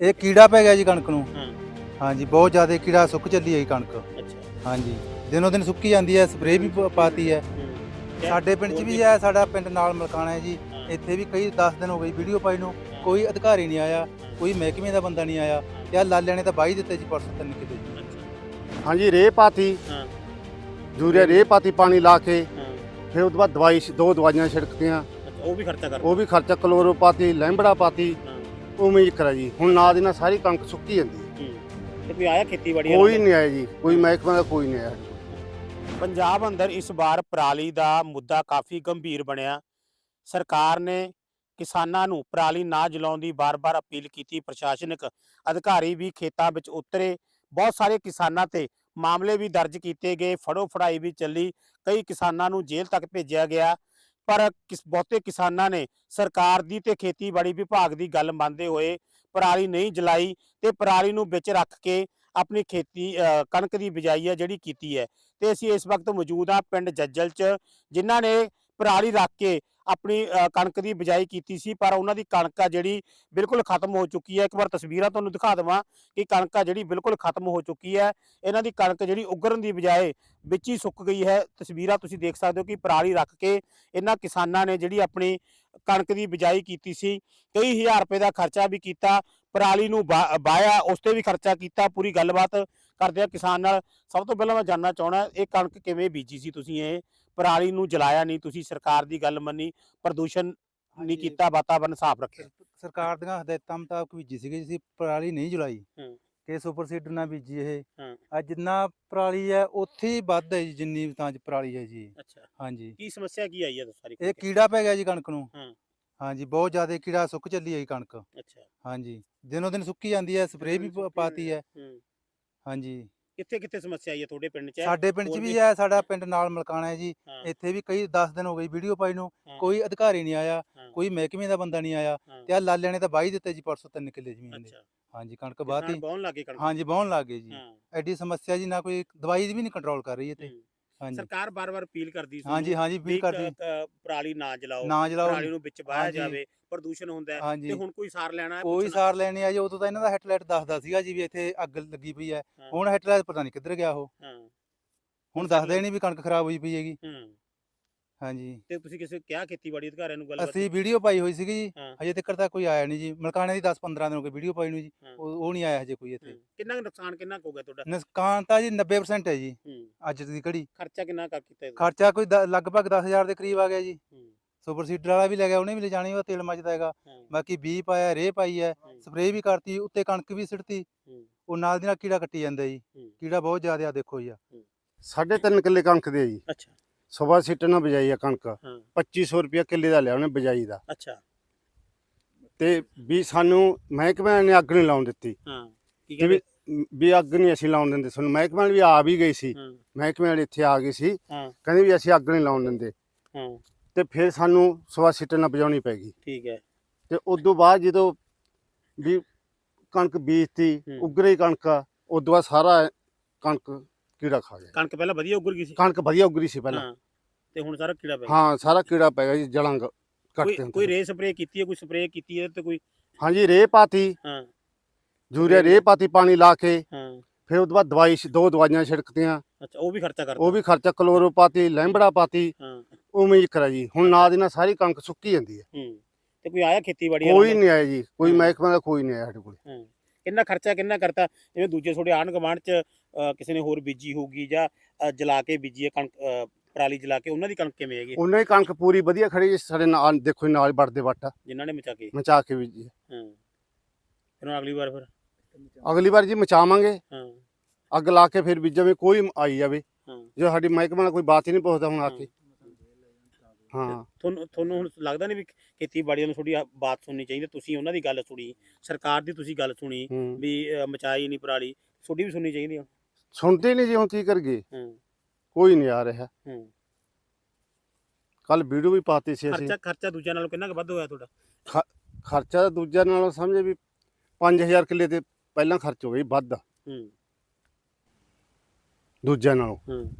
ਇਹ ਕੀੜਾ ਪੈ ਗਿਆ ਜੀ ਕਣਕ ਨੂੰ। ਹਾਂ। ਹਾਂਜੀ ਬਹੁਤ ਜ਼ਿਆਦਾ ਕੀੜਾ ਸੁੱਕ ਚੱਲੀ ਹੈ ਜੀ ਕਣਕ। ਅੱਛਾ। ਹਾਂਜੀ। ਦਿਨੋ ਦਿਨ ਸੁੱਕੀ ਜਾਂਦੀ ਹੈ ਸਪਰੇਅ ਵੀ ਪ- ਪਾਤੀ ਹੈ। ਸਾਡੇ ਪਿੰਡ 'ਚ ਵੀ ਹੈ ਸਾਡਾ ਪਿੰਡ ਨਾਲ ਮਲਕਾਣਾ ਹੈ ਜੀ। ਇੱਥੇ ਵੀ ਕਈ 10 ਦਿਨ ਹੋ ਗਏ ਵੀਡੀਓ ਪਾਈ ਨੂੰ ਕੋਈ ਅਧਿਕਾਰੀ ਨਹੀਂ ਆਇਆ ਕੋਈ ਮਹਿਕਮੇ ਦਾ ਬੰਦਾ ਨਹੀਂ ਆਇਆ। ਯਾਰ ਲਾਲਿਆਂ ਨੇ ਤਾਂ ਬਾਈ ਦਿੱਤੇ ਜੀ ਪਰਸੋਂ ਤਿੰਨ ਕਿਤੇ ਹਾਂਜੀ ਰੇਹ ਪਾਤੀ। ਹਾਂ। ਯੂਰੀਆ ਰੇਹ ਪਾਤੀ ਪਾਣੀ ਲਾ ਕੇ। ਹਾਂ। ਫਿਰ ਉਹ ਤੋਂ ਬਾਅਦ ਦਵਾਈ ਦੋ ਦਵਾਈਆਂ ਛਿੜਕਤੀਆਂ ਅੱਛਾ, ਉਹ ਵੀ ਖਰਚਾ ਕਰ ਉਹ ਵੀ ਖਰਚਾ ਕਲੋਰੋ ਪਾਤੀ ਲੈਂਬੜਾ ਪਾਤੀ। ਹਾਂ। ਉਵੇਂ ਹੀ ਕਰਾ ਜੀ। ਹੁਣ ਨਾਲ ਦੀ ਨਾਲ ਸਾਰੀ ਕਣਕ ਸੁੱਕੀ ਜਾਂਦੀ ਹੈ। ਤੇ ਕੋਈ ਆਇਆ ਖੇਤੀਬਾੜੀ ਵਾਲਾ? ਕੋਈ ਨਹੀਂ ਆਇਆ ਜੀ। ਕੋਈ ਮਹਿਕਮਾ ਦਾ ਕੋਈ ਨਹੀਂ ਆਇਆ। ਪੰਜਾਬ ਅੰਦਰ ਇਸ ਵਾਰ ਪਰਾਲੀ ਦਾ ਮੁੱਦਾ ਕਾਫੀ ਗੰਭੀਰ ਬਣਿਆ। ਸਰਕਾਰ ਨੇ ਕਿਸਾਨਾਂ ਨੂੰ ਪਰਾਲੀ ਨਾ ਜਲਾਉਣ ਦੀ ਬਾਰ-ਬਾਰ ਅਪੀਲ ਕੀਤੀ। ਪ੍ਰਸ਼ਾਸਨਿਕ ਅਧਿਕਾਰੀ ਵੀ ਖੇਤਾਂ ਵਿੱਚ ਉਤਰੇ। ਬਹੁਤ ਸਾਰੇ ਕਿਸਾਨਾਂ ਤੇ ਮਾਮਲੇ ਵੀ ਦਰਜ ਕੀਤੇ ਗਏ। ਫੜੋ ਫੜਾਈ ਵੀ ਚੱਲੀ। ਕਈ ਕਿਸਾਨਾਂ ਨੂੰ ਜੇਲ੍ਹ ਤੱਕ ਭੇਜਿਆ ਗਿਆ। ਪਰ ਕਿਸ, ਬਹੁਤੇ ਕਿਸਾਨਾਂ ਨੇ ਸਰਕਾਰ ਦੀ ਤੇ ਖੇਤੀਬਾੜੀ ਵਿਭਾਗ ਦੀ ਗੱਲ ਮੰਨਦੇ ਹੋਏ ਪਰਾਲੀ ਨਹੀਂ ਜਲਾਈ ਤੇ ਪਰਾਲੀ ਨੂੰ ਵਿੱਚ ਰੱਖ ਕੇ ਆਪਣੀ ਖੇਤੀ ਕਣਕ ਦੀ ਬਿਜਾਈ ਹੈ ਜਿਹੜੀ ਕੀਤੀ ਹੈ। ਤੇ ਅਸੀਂ ਇਸ ਵਕਤ ਮੌਜੂਦ ਆ ਪਿੰਡ ਜੱਜਲ ਚ, ਜਿਨ੍ਹਾਂ ਨੇ ਪਰਾਲੀ ਰੱਖ ਕੇ ਆਪਣੀ ਕਣਕ ਦੀ ਬਿਜਾਈ ਕੀਤੀ ਸੀ, ਪਰ ਉਹਨਾਂ ਦੀ ਕਣਕ ਆ ਜਿਹੜੀ ਬਿਲਕੁਲ ਖਤਮ ਹੋ ਚੁੱਕੀ ਹੈ। ਇੱਕ ਵਾਰ ਤਸਵੀਰਾਂ ਤੁਹਾਨੂੰ ਦਿਖਾ ਦੇਵਾਂ ਕਿ ਕਣਕ ਆ ਜਿਹੜੀ ਬਿਲਕੁਲ ਖਤਮ ਹੋ ਚੁੱਕੀ ਹੈ। ਇਹਨਾਂ ਦੀ ਕਣਕ ਜਿਹੜੀ ਉਗਰਨ ਦੀ ਬਜਾਏ ਵਿੱਚ ਹੀ ਸੁੱਕ ਗਈ ਹੈ। ਤਸਵੀਰਾਂ ਤੁਸੀਂ ਦੇਖ ਸਕਦੇ ਹੋ ਕਿ ਪਰਾਲੀ ਰੱਖ ਕੇ ਇਹਨਾਂ ਕਿਸਾਨਾਂ ਨੇ ਜਿਹੜੀ ਆਪਣੀ ਕਣਕ ਦੀ ਬਿਜਾਈ ਕੀਤੀ ਸੀ, ਕਈ ਹਜ਼ਾਰ ਰੁਪਏ ਦਾ ਖਰਚਾ ਵੀ ਕੀਤਾ, ਪਰਾਲੀ ਨੂੰ ਬਾਇਆ, ਉਸ ਤੇ ਵੀ ਖਰਚਾ ਕੀਤਾ। ਪੂਰੀ ਗੱਲਬਾਤ ਕਰਦੇ ਆ ਕਿਸਾਨ ਨਾਲ। ਸਭ ਤੋਂ ਪਹਿਲਾਂ ਮੈਂ ਜਾਨਣਾ ਚਾਹਣਾ ਇਹ ਕਣਕ ਕਿਵੇਂ ਬੀਜੀ ਸੀ ਤੁਸੀਂ ਇਹ ਪਰਾਲੀ ਨੂੰ ਜਲਾਇਆ ਨਹੀਂ ਤੁਸੀਂ ਸਰਕਾਰ ਦੀ ਗੱਲ ਮੰਨੀ ਪ੍ਰਦੂਸ਼ਣ ਨਹੀਂ। ਕੀਤਾ ਵਾਤਾਵਰਨ ਸਾਫ਼ ਰੱਖਿਆ। ਸਰ- ਸਰਕਾਰ ਦੀਆਂ ਹਦਾਇਤਾਂ ਮੁਤਾਬਕ ਬੀਜੀ ਸੀਗੀ ਜੀ ਪਰਾਲੀ ਨਹੀਂ ਜੁਲਾਈ। ਕਿ ਸੁਪਰ ਸੀਡਰ ਨਾਲ ਬੀਜੀ ਇਹ। ਅੱਜ ਜਿੰਨਾ ਪਰਾਲੀ ਹੈ ਉੱਥੇ ਹੀ ਵੱਧ ਹੈ ਜੀ ਜਿੰਨੀ ਤਾਂ ਚ ਪਰਾਲੀ ਹੈ ਜੀ। ਅੱਛਾ। ਹਾਂਜੀ। ਕੀ ਸਮੱਸਿਆ ਕੀ ਆਈ ਹੈ ਸਾਰੀ ਇਹ ਕੀੜਾ ਪੈ ਗਿਆ ਜੀ ਕਣਕ ਨੂੰ। ਹਾਂ। ਹਾਂਜੀ ਬਹੁਤ ਜ਼ਿਆਦਾ ਕੀੜਾ ਸੁੱਕ ਚੱਲੀ ਹੈ ਕਣਕ। ਅੱਛਾ। ਹਾਂਜੀ। ਦਿਨੋ ਦਿਨ ਸੁੱਕੀ ਜਾਂਦੀ ਹੈ ਸਪਰੇਅ ਵੀ ਪਾਤੀ ਹੂੰ। ਹਾਂਜੀ। ਕਿੱਥੇ ਕਿੱਥੇ ਸਮੱਸਿਆ ਆਈ ਹੈ ਤੁਹਾਡੇ ਪਿੰਡ 'ਚ? ਸਾਡੇ ਪਿੰਡ 'ਚ ਵੀ ਹੈ ਸਾਡਾ ਪਿੰਡ ਨਾਲ ਮਲਕਾਣਾ ਹੈ ਜੀ। ਹਾਂ, ਇੱਥੇ ਵੀ ਕਈ 10 ਦਿਨ ਹੋ ਗਏ ਵੀਡੀਓ ਪਾਈ ਨੂੰ ਹਾਂ, ਕੋਈ ਅਧਿਕਾਰੀ ਨਹੀਂ ਆਇਆ ਹਾਂ, ਕੋਈ ਮਹਿਕਮੇ ਦਾ ਬੰਦਾ ਨਹੀਂ ਆਇਆ ਹਾਂ, ਤੇ ਆ ਲਾਲਿਆਂ ਨੇ ਤਾਂ ਬਾਈ ਦਿੱਤੇ ਜੀ ਪਰਸੋਂ ਤਿੰਨ ਕਿੱਲੇ ਜ਼ਮੀਨ ਦੇ। ਅੱਛਾ। ਹਾਂਜੀ ਕਣਕ ਬਾਤੀ ਬਹੁਣ ਲੱਗੇ ਕਣਕ। ਹਾਂਜੀ ਵਾਹੁਣ ਲੱਗ ਗਏ ਜੀ। ਹਾਂ। ਐਡੀ ਸਮੱਸਿਆ ਜੀ ਨਾ ਕੋਈ ਦਵਾਈ ਦੀ ਵੀ ਨਹੀਂ ਕੰਟਰੋਲ ਕਰ ਰਹੀ ਇੱਥੇ। ਹੂੰ। ਹਾਂਜੀ। ਸਰਕਾਰ ਬਾਰ-ਬਾਰ ਅਪੀਲ ਕਰਦੀ ਸੀ ਹਾਂਜੀ ਹਾਂਜੀ ਵੀ ਕਰਦੀ। ਪਰਾਲੀ ਨਾ ਜਲਾਓ ਨਾ ਜਲਾਓ। ਪਰਾਲੀ ਨੂੰ ਵਿੱਚ ਹਾਂਜੀ। ਜਾਵੇ ਪ੍ਰਦੂਸ਼ਣ ਹੁੰਦਾ ਹੈ ਹਾਂਜੀ। ਤੇ ਹੁਣ ਕੋਈ ਸਾਰ ਲੈਣਾ ਹੈ ਕੋਈ ਪੁੱਛਣਾ- ਸਾਰ ਲੈਣੀ ਆ ਜੀ ਉਦੋਂ ਤਾਂ ਇਹਨਾਂ ਦਾ ਹੈਡਲਾਈਟ ਦੱਸਦਾ ਸੀਗਾ ਜੀ ਵੀ ਇੱਥੇ ਅੱਗ ਲੱਗੀ ਪਈ ਹੈ। ਹਾਂ, ਹੁਣ ਹੈਡਲਾਈਟ ਪਤਾ ਨਹੀਂ ਕਿੱਧਰ ਗਿਆ ਉਹ। ਹਾਂ। ਹੁਣ ਦੱਸਦਾ ਹੀ ਨਹੀਂ ਵੀ ਕਣਕ ਖਰਾਬ ਹੋਈ ਪਈ ਹੈਗੀ। ਹੂੰ। ਹਾਂਜੀ। ਤੇ ਤੁਸੀਂ ਕਿਸੇ ਕਿਹਾ ਖੇਤੀਬਾੜੀ ਅਧਿਕਾਰੀਆਂ ਨੂੰ ਗੱਲਬਾਤ ਅਸੀਂ ਵੀਡੀਓ ਪਾਈ ਹੋਈ ਸੀਗੀ ਜੀ। ਹਾਂ। ਹਜੇ ਤੱਕ ਤਾਂ ਕੋਈ ਆਇਆ ਨਹੀਂ ਜੀ। ਮਲਕਾਣੇ ਦੀ 10 15 ਦਿਨ ਹੋ ਗਏ ਵੀਡੀਓ ਪਾਈ ਨੂੰ ਜੀ। ਉਹ ਨਹੀਂ ਆਇਆ ਹਜੇ ਕੋਈ ਇੱਥੇ। ਕਿੰਨਾ ਕੁ ਨੁਕਸਾਨ ਕਿੰਨਾ ਕੁ ਹੋ ਗਿਆ ਤੁਹਾਡਾ? ਨੁਕਸਾਨ ਤਾਂ ਜੀ 90% ਹੈ ਜੀ। ਅੱਜ ਦੀ ਘੜੀ। ਖਰਚਾ ਕਿੰਨਾ ਕਰ ਕੀਤਾ? ਖਰਚਾ ਕੋਈ ਲਗਭਗ 10000 ਦੇ ਕਰੀਬ ਆ ਗਿਆ ਜੀ। ਸੁਪਰ ਸੀਡਰ ਵਾਲਾ ਵੀ ਲੈ ਗਿਆ ਉਹਨੇ ਵੀ ਲੈ ਜਾਣੀ ਉਹ ਤੇਲ ਮੱਚਦਾ ਹੈਗਾ। ਬਾਕੀ ਬੀ ਪਾਇਆ ਰੇ ਪਾਈ ਹੈ ਸਪਰੇਅ ਵੀ ਕਰਤੀ ਉੱਤੇ ਕਣਕ ਵੀ ਸਿੱਟਤੀ। ਉਹ ਨਾਲ ਦੀ ਨਾਲ ਕੀੜਾ ਕੱਟੀ ਜਾਂਦਾ ਜੀ। ਕੀੜਾ ਬਹੁਤ ਜ਼ਿਆਦਾ ਆ ਦੇਖੋ ਜੀ ਆ। ਸਾਢੇ ਤਿੰਨ ਕਿੱਲੇ ਕਣਕ ਦੇ ਜੀ। ਅੱਛਾ। ਸਵਾ ਸੀਟ ਨਾਲ ਬਜਾਈ ਆ ਕਣਕ। ਹਾਂ। 2500 ਰੁਪਏ ਕਿੱਲੇ ਦਾ ਲਿਆ ਉਹਨੇ ਬਜਾਈ ਦਾ। ਅੱਛਾ। ਤੇ ਵੀ ਸਾਨੂੰ ਮਹਿਕਮੇ ਨੇ ਅੱਗ ਨਹੀਂ ਲਾਉਣ ਦਿੱਤੀ। ਹਾਂ ਕੀ ਕਹਿੰਦੇ? ਵੀ ਅੱਗ ਨਹੀਂ ਅਸੀਂ ਲਾਉਣ ਦਿੰਦੇ। ਸਾਨੂੰ ਮਹਿਕਮੇ ਵਾਲੇ ਵੀ ਆ ਵੀ ਗਈ ਸੀ। ਮਹਿਕਮੇ ਵਾਲੇ ਇੱਥੇ ਆ ਗਏ ਸੀ। ਹਾਂ। ਕਹਿੰਦੇ ਵੀ ਅਸੀਂ ਅੱਗ ਨਹੀਂ ਲਾਉਣ ਦਿੰਦੇ। ਹਾਂ। ਤੇ ਫਿਰ ਸਾਨੂੰ ਸਵਾ ਸੀਟ ਨਾਲ ਬਜਾਉਣੀ ਪੈ ਗਈ। ਠੀਕ ਹੈ। ਤੇ ਉਸ ਤੋਂ ਬਾਅਦ ਜਦੋਂ ਵੀ ਕਣਕ ਬੀਜਤੀ। ਉਗਰੇ ਕਣਕ ਉਸ ਤੋਂ ਬਾਅਦ ਸਾਰਾ ਕਣਕ ਕੀੜਾ ਖਾ ਗਿਆ। ਕਣਕ ਪਹਿਲਾਂ ਵਧੀਆ ਉੱਗਰ ਗਈ ਸੀ? ਕਣਕ ਵਧੀਆ ਉਗਰੀ ਸੀ ਪਹਿਲਾਂ। ਹਾਂ। ਤੇ ਹੁਣ ਸਾਰਾ ਕੀੜਾ ਪੈ ਗਿਆ। ਹਾਂ ਸਾਰਾ ਕੀੜਾ ਪੈ ਗਿਆ ਜੀ ਜੜਾਂ ਕੋਈ ਕੱਟਦੇ ਕੋਈ ਰੇ ਸਪਰੇ ਕੀਤੀ ਹੈ ਕੋਈ ਸਪਰੇ ਕੀਤੀ ਹੈ ਤੇ ਕੋਈ ਹਾਂਜੀ ਰੇਹ ਪਾਤੀ। ਹਾਂ। ਯੂਰੀਆ ਰੇਹ ਪਾਤੀ ਪਾਣੀ ਲਾ ਕੇ। ਹਾਂ। ਫਿਰ ਉਸ ਤੋਂ ਬਾਅਦ ਦਵਾਈ ਦੋ ਦਵਾਈਆਂ ਛਿੜਕਤੀਆਂ। ਅੱਛਾ ਉਹ ਵੀ ਖਰਚਾ ਕਰਦਾ ਉਹ ਵੀ ਖਰਚਾ ਕਲੋਰੋ ਪਾਤੀ ਲੈਂਬੜਾ ਪਾਤੀ। ਹਾਂ। ਉਵੇਂ ਹੀ ਕਰਾ ਜੀ। ਹੁਣ ਨਾਲ ਦੀ ਨਾਲ ਸਾਰੀ ਕਣਕ ਸੁੱਕੀ ਜਾਂਦੀ ਹੈ। ਹੂੰ। ਤੇ ਕੋਈ ਆਇਆ ਖੇਤੀਬਾੜੀ ਕੋਈ? ਨਹੀਂ ਆਇਆ ਜੀ। ਕੋਈ। ਮਹਿਕਮਾ ਦਾ ਕੋਈ ਨਹੀਂ ਆਇਆ ਸਾਡੇ ਕੋਲ। ਹਾਂ। ਕਿੰਨਾ ਖਰਚਾ ਕਿੰਨਾ ਕਰਤਾ? ਜਿਵੇਂ ਦੂਜੇ ਤੁਹਾਡੇ ਆਂਢ ਗੁਆਂਢ ਚ ਕਿਸੇ ਨੇ ਹੋਰ ਬੀਜੀ ਹੋਊਗੀ ਜਾਂ ਜਲਾ ਕੇ ਬੀਜੀ ਹੈ ਕਣਕ ਪਰਾਲੀ ਜਲਾ ਕੇ ਉਹਨਾਂ ਦੀ ਕਣਕ ਕਿਵੇਂ ਹੈਗੀ? ਉਹਨਾਂ ਦੀ ਕਣਕ ਪੂਰੀ ਵਧੀਆ ਖੜੀ ਜੀ ਸਾਡੇ ਨਾਲ ਦੇਖੋ ਜੀ ਨਾਲ ਵੜਦੇ ਵੱਟ ਜਿਨ੍ਹਾਂ ਨੇ ਮਚਾ ਕੇ। ਮਚਾ ਕੇ ਵੀ ਜੀ। ਹਾਂ। ਫਿਰ ਹੁਣ ਅਗਲੀ ਵਾਰ ਫਿਰ? ਅਗਲੀ ਵਾਰ ਜੀ ਮਚਾਵਾਂਗੇ। ਹਾਂ। ਅੱਗ ਲਾ ਕੇ ਫਿਰ ਬੀਜਾਂਗੇ ਕੋਈ ਆਈ ਜਾਵੇ। ਹਾਂ। ਜੋ ਸਾਡੀ ਮਹਿਕਮੇ ਨਾਲ ਕੋਈ ਬਾਤ ਹੀ ਨਹੀਂ ਪੁੱਛਦਾ ਹੁਣ ਆ ਕੇ। ਹਾਂ। ਤੁਹਾਨੂੰ ਤੁਹਾਨੂੰ ਹੁਣ ਲੱਗਦਾ ਨਹੀਂ ਵੀ ਖੇਤੀਬਾੜੀ ਨੂੰ ਥੋੜੀ ਬਾਤ ਸੁਣਨੀ ਚਾਹੀਦੀ? ਤੁਸੀਂ ਉਹਨਾਂ ਦੀ ਗੱਲ ਸੁਣੀ। ਸਰਕਾਰ ਦੀ ਤੁਸੀਂ ਗੱਲ ਸੁਣੀ ਹੂੰ। ਵੀ ਮਚਾਈ ਨਹੀਂ ਪਰਾਲੀ। ਤੁਹਾਡੀ ਵੀ ਸੁਣਨੀ ਚਾਹੀਦੀ ਆ। ਸੁਣਦੇ ਨਹੀਂ ਜੀ ਹੁਣ ਕੀ ਕਰਗੇ ਹਾਂ। ਕੋਈ ਨਹੀਂ ਆ ਰਿਹਾ। ਹਾਂ। ਕੱਲ ਵੀਡੀਓ ਵੀ ਪਾਤੀ ਸੀ ਅਸੀਂ। ਖਰਚਾ ਖਰਚਾ ਦੂਜਿਆਂ ਨਾਲੋਂ ਕਿੰਨਾ ਕੁ ਵੱਧ ਹੋਇਆ ਤੁਹਾਡਾ? ਖਰਚਾ ਤਾਂ ਦੂਜਿਆਂ ਨਾਲੋਂ ਸਮਝੇ ਵੀ 5000 ਕਿੱਲੇ ਤੇ ਪਹਿਲਾਂ ਖਰਚ ਹੋ ਗਈ ਵੱਧ। ਹੂੰ। ਦੂਜਿਆਂ ਨਾਲੋਂ। ਹੂੰ।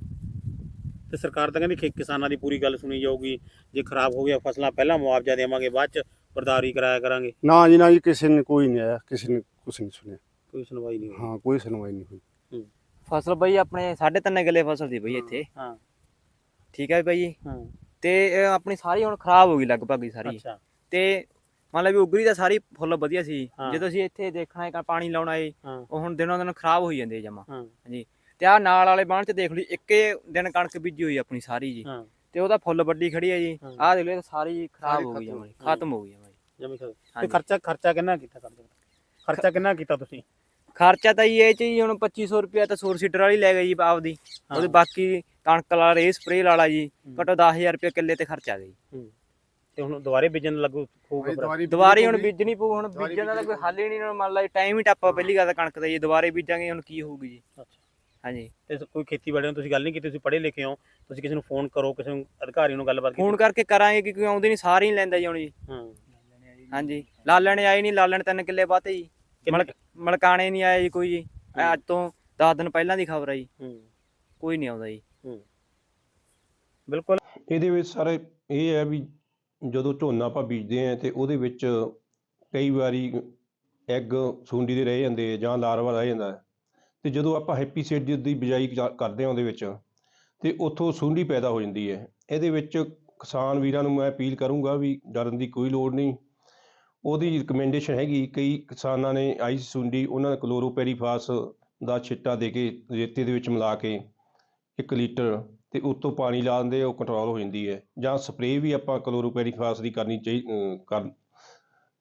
ਤੇ ਸਰਕਾਰ ਤਾਂ ਕਹਿੰਦੀ ਖੇ- ਕਿਸਾਨਾਂ ਦੀ ਪੂਰੀ ਗੱਲ ਸੁਣੀ ਜਾਊਗੀ। ਜੇ ਖਰਾਬ ਹੋ ਗਿਆ ਫਸਲਾਂ ਪਹਿਲਾਂ ਮੁਆਵਜ਼ਾ ਦੇਵਾਂਗੇ ਬਾਅਦ ਚ ਬਰਦਾਰੀ ਕਰਾਇਆ ਕਰਾਂਗੇ। ਨਾ ਜੀ ਨਾ ਜੀ ਕਿਸੇ ਨੇ ਕੋਈ ਨਹੀਂ ਆਇਆ ਕਿਸੇ ਨੇ ਕੁਛ ਨਹੀਂ ਸੁਣਿਆ। ਕੋਈ ਸੁਣਵਾਈ ਨਹੀਂ ਹੋਈ। ਹਾਂ ਕੋਈ ਸੁਣਵਾਈ ਨਹੀਂ ਹੋਈ। ਫਸਲ ਬਈ ਆਪਣੇ 3.5 ਕਿੱਲੇ ਫਸਲ ਸੀ ਬਈ ਇੱਥੇ। ਹਾਂ। ਠੀਕ ਹੈ ਬਈ ਹਾਂ। ਤੇ ਇਹ ਆਪਣੀ ਸਾਰੀ ਹੁਣ ਖਰਾਬ ਹੋ ਗਈ ਲਗਭਗ ਹੀ ਸਾਰੀ। ਅੱਛਾ। ਤੇ ਮੰਨ ਲਾ ਵੀ ਉਗਰੀ ਤਾਂ ਸਾਰੀ ਫੁੱਲ ਵਧੀਆ ਸੀ। ਹਾਂ। ਜਦੋਂ ਅਸੀਂ ਇੱਥੇ ਦੇਖਣਾ ਹੈ ਪਾਣੀ ਲਾਉਣਾ ਏ ਹਾਂ। ਉਹ ਹੁਣ ਦਿਨੋਂ ਦਿਨ ਖਰਾਬ ਹੋਈ ਜਾਂਦੇ ਜਮਾ। ਹਾਂ। ਤੇ ਆ ਨਾਲ ਵਾਲੇ ਬਾਣ ਚ ਦੇਖ ਲਈ ਇੱਕੇ ਦਿਨ ਕਣਕ ਬੀਜੀ ਹੋਈ ਆਪਣੀ ਸਾਰੀ ਜੀ। ਹਾਂ। ਤੇ ਉਹਦਾ ਫੁੱਲ ਵੱਡੀ ਖੜੀ ਹੈ ਜੀ। ਹਾਂ। ਆਹ ਦੇਖ ਲਓ ਇਹ ਸਾਰੀ ਖਰਾਬ ਸਾਰੀ ਹੋ ਗਈ ਖਤਮ ਜਮਾ ਖਤਮ ਹੋ ਗਈ ਜਮਾ ਜਮੀ ਖਰ ਤੇ ਹਾਂਜੀ। ਖਰਚਾ ਖਰਚਾ ਕਿੰਨਾ ਕੀਤਾ ਕਰਦੇ ਖਰਚਾ ਕਿੰਨਾ ਕੀਤਾ ਤੁਸੀਂ? ਖਰਚਾ ਤਾਂ ਜੀ ਇਹ ਚ ਜੀ ਹੁਣ 2500 ਰੁਪਿਆ ਤਾਂ ਸੋਰ ਸੀਟਰ ਵਾਲੀ ਲੈ ਗਈ ਜੀ ਆਪਦੀ। ਉਹਦੇ ਬਾਕੀ ਕਣਕ ਵਾਲਾ ਰੇ ਸਪਰੇ ਵਾਲਾ ਜੀ ਘੱਟੋ 10000 ਰੁਪਏ ਕਿੱਲੇ ਤੇ ਖਰਚਾ ਗਈ ਤੇ ਹੁਣ ਦੁਬਾਰੇ ਬੀਜਣ ਲੱਗੂ ਹੋਊਗਾ। ਦੁਬਾਰੇ ਹੁਣ ਬੀਜਣੀ ਪਊ ਹੁਣ ਬੀਜਣ ਦਾ ਕੋਈ ਹੱਲ ਹੀ ਨਹੀਂ ਹੁਣ ਮੰਨ ਲਾ ਟਾਈਮ ਹੀ ਟੱਪਾ ਪਹਿਲੀ ਗੱਲ ਕਣਕ ਦਾ ਜੀ ਦੁਬਾਰੇ ਬੀਜਾਂਗੇ ਹੁਣ ਕੀ ਹੋਊਗੀ ਜੀ। ਹਾਂਜੀ। ਤੇ ਕੋਈ ਖੇਤੀਬਾੜੀ ਨੂੰ ਤੁਸੀਂ ਗੱਲ ਨਹੀਂ ਕੀਤੀ ਤੁਸੀਂ ਪੜ੍ਹੇ ਲਿਖੇ ਹੋ ਤੁਸੀਂ ਕਿਸੇ ਨੂੰ ਫੋਨ ਕਰੋ ਕਿਸੇ ਨੂੰ ਅਧਿਕਾਰੀ ਨੂੰ ਗੱਲਬਾਤ ਕੀਤੀ। ਫੋਨ ਕਰਕੇ ਕਰਾਂਗੇ ਕਿ ਕੋਈ ਆਉਂਦੀ ਨਹੀਂ ਸਾਰੇ ਹੀ ਲੈਂਦਾ ਜੀ ਹੁਣ ਜੀ। ਹਾਂ। ਹਾਂਜੀ। ਲਾਲਣ ਆਏ ਨਹੀਂ ਲਾਲਣ ਤਿੰਨ ਕਿੱਲੇ ਬਾਤੇ ਜੀ। ਮਲਕ ਮਲਕਾਣੇ ਨਹੀਂ ਆਏ ਜੀ ਕੋਈ ਜੀ। ਇਹ ਅੱਜ ਤੋਂ 10 ਦਿਨ ਪਹਿਲਾਂ ਦੀ ਖਬਰ ਆ ਜੀ। ਹੂੰ। ਕੋਈ ਨਹੀਂ ਆਉਂਦਾ ਜੀ। ਬਿਲਕੁਲ। ਇਹਦੇ ਵਿੱਚ ਸਰ ਇਹ ਹੈ ਵੀ ਜਦੋਂ ਝੋਨਾ ਆਪਾਂ ਬੀਜਦੇ ਆ ਤੇ ਉਹਦੇ ਵਿੱਚ ਕਈ ਵਾਰੀ ਐਗ ਸੁੰਡੀ ਦੇ ਰਹਿ ਜਾਂਦੇ ਆ ਜਾਂ ਲਾਰਵਾ ਰਹਿ ਜਾਂਦਾ ਹੈ। ਤੇ ਜਦੋਂ ਆਪਾਂ ਹੈਪੀ ਸੀਡ ਦੀ ਬਿਜਾਈ ਕਰਦੇ ਆ ਉਹਦੇ ਵਿੱਚ ਤੇ ਉੱਥੋਂ ਸੁੰਡੀ ਪੈਦਾ ਹੋ ਜਾਂਦੀ ਹੈ। ਇਹਦੇ ਵਿੱਚ ਕਿਸਾਨ ਵੀਰਾਂ ਨੂੰ ਮੈਂ ਅਪੀਲ ਕਰੂੰਗਾ ਵੀ ਡਰਨ ਦੀ ਕੋਈ ਲੋੜ ਨਹੀਂ। ਉਹਦੀ ਰਿਕਮੈਂਡੇਸ਼ਨ ਹੈਗੀ, ਕਈ ਕਿਸਾਨਾਂ ਨੇ ਆਈ ਸੁੰਡੀ, ਉਹਨਾਂ ਨੇ ਕਲੋਰੋਪੈਰੀਫਾਸ ਦਾ ਛਿੱਟਾ ਦੇ ਕੇ ਰੇਤੇ ਦੇ ਵਿੱਚ ਮਿਲਾ ਕੇ 1 ਲੀਟਰ ਤੇ ਉੱਤੋਂ ਪਾਣੀ ਲਾ ਦਿੰਦੇ, ਉਹ ਕੰਟਰੋਲ ਹੋ ਜਾਂਦੀ ਹੈ। ਜਾਂ ਸਪਰੇਅ ਵੀ ਆਪਾਂ ਕਲੋਰੋਪੈਰੀਫਾਸ ਦੀ ਕਰਨੀ ਚਾਹੀ ਕਰ,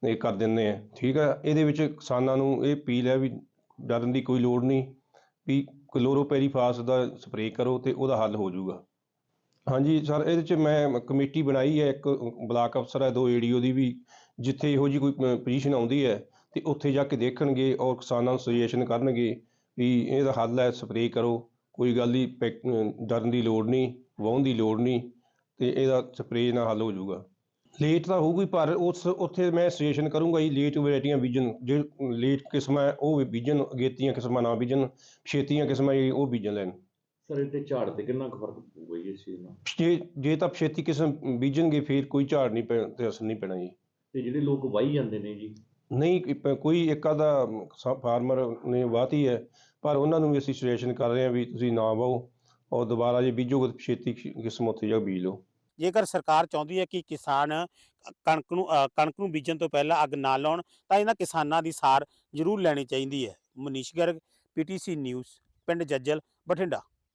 ਇਹ ਕਰ ਦਿੰਦੇ ਆ ਠੀਕ ਹੈ? ਇਹਦੇ ਵਿੱਚ ਕਿਸਾਨਾਂ ਨੂੰ ਇਹ ਅਪੀਲ ਹੈ ਵੀ ਡਰਨ ਦੀ ਕੋਈ ਲੋੜ ਨਹੀਂ ਵੀ ਕਲੋਰੋਪੈਰੀਫਾਸ ਦਾ ਸਪਰੇਅ ਕਰੋ ਤੇ ਉਹਦਾ ਹੱਲ ਹੋ ਜਾਊਗਾ। ਹਾਂਜੀ, ਸਰ, ਇਹਦੇ ਚ ਮੈਂ ਕਮੇਟੀ ਬਣਾਈ ਹੈ, ਇੱਕ ਬਲਾਕ ਅਫਸਰ ਹੈ, ਦੋ ਏਡੀਓ ਦੀ ਵੀ ਜਿੱਥੇ ਇਹੋ ਜੀ ਕੋਈ ਪੋਜੀਸ਼ਨ ਆਉਂਦੀ ਹੈ ਤੇ ਉੱਥੇ ਜਾ ਕੇ ਦੇਖਣਗੇ ਔਰ ਕਿਸਾਨਾਂ ਨੂੰ ਸੁਜੈਸ਼ਨ ਕਰਨਗੇ ਵੀ ਇਹਦਾ ਹੱਲ ਹੈ ਸਪਰੇਅ ਕਰੋ ਕੋਈ ਗੱਲ ਨਹੀਂ ਡਰਨ ਦੀ ਲੋੜ ਨਹੀਂ ਵਾਹੁਣ ਦੀ ਲੋੜ ਨਹੀਂ ਤੇ ਇਹਦਾ ਸਪਰੇਅ ਨਾਲ ਹੱਲ ਹੋ ਜਾਊਗਾ। ਲੇਟ ਤਾਂ ਹੋਊਗੀ ਪਰ ਉਸ ਉੱਥੇ ਮੈਂ ਸੁਜੈਸ਼ਨ ਕਰੂੰਗਾ ਜੀ ਲੇਟ ਵੈਰਾਈਟੀਆਂ ਬੀਜਣ ਜੇ ਲੇਟ ਕਿਸਮਾਂ ਉਹ ਵੀ ਬੀਜਣ ਅਗੇਤੀਆਂ ਕਿਸਮਾਂ ਨਾ ਬੀਜਣ ਛੇਤੀਆਂ ਕਿਸਮਾਂ ਜੀ ਉਹ ਬੀਜਣ ਲੈਣ। ਸਰ ਇਹਦੇ ਝਾੜ ਤੇ ਕਿੰਨਾ ਕੁ ਫ਼ਰਕ ਪਊਗਾ ਜੀ ਇਸ ਚੀਜ਼ ਨਾਲ? ਜੇ ਜੇ ਤਾਂ ਛੇਤੀ ਕਿਸਮ ਬੀਜਣਗੇ ਫਿਰ ਕੋਈ ਝਾੜ ਨਹੀਂ ਪੈ ਤੇ ਅਸਰ ਨਹੀਂ ਪੈਣਾ ਜੀ। ਤੇ ਜਿਹੜੇ ਲੋਕ ਵਾਹੀ ਜਾਂਦੇ ਨੇ ਜੀ। ਨਹੀਂ ਪ- ਕੋਈ ਇੱਕ ਆਦਾ ਫਾਰਮਰ ਨੇ ਵਾਹਤੀ ਹੈ ਪਰ ਉਹਨਾਂ ਨੂੰ ਵੀ ਅਸੀਂ ਸੁਜੈਸ਼ਨ ਕਰ ਰਹੇ ਹਾਂ ਵੀ ਤੁਸੀਂ ਨਾ ਵਾਹੋ ਔਰ ਦੁਬਾਰਾ ਜੇ ਬੀਜੋਗੇ ਤਾਂ ਛੇਤੀ ਕਿਸਮ ਉੱਥੇ ਜਾ ਬੀਜ ਲਓ। ਜੇਕਰ ਸਰਕਾਰ ਚਾਹੁੰਦੀ ਹੈ ਕਿ ਕਿਸਾਨ ਕਣਕ ਨੂੰ ਅ, ਕਣਕ ਨੂੰ ਬੀਜਣ ਤੋਂ ਪਹਿਲਾਂ ਅੱਗ ਨਾ ਲਾਉਣ ਤਾਂ ਇਹਨਾਂ ਕਿਸਾਨਾਂ ਦੀ ਸਾਰ ਜ਼ਰੂਰ ਲੈਣੀ ਚਾਹੀਦੀ ਹੈ। ਮਨੀਸ਼ ਗਰਗ ਪੀਟੀਸੀ ਨਿਊਜ਼ ਪਿੰਡ ਜੱਜਲ ਬਠਿੰਡਾ।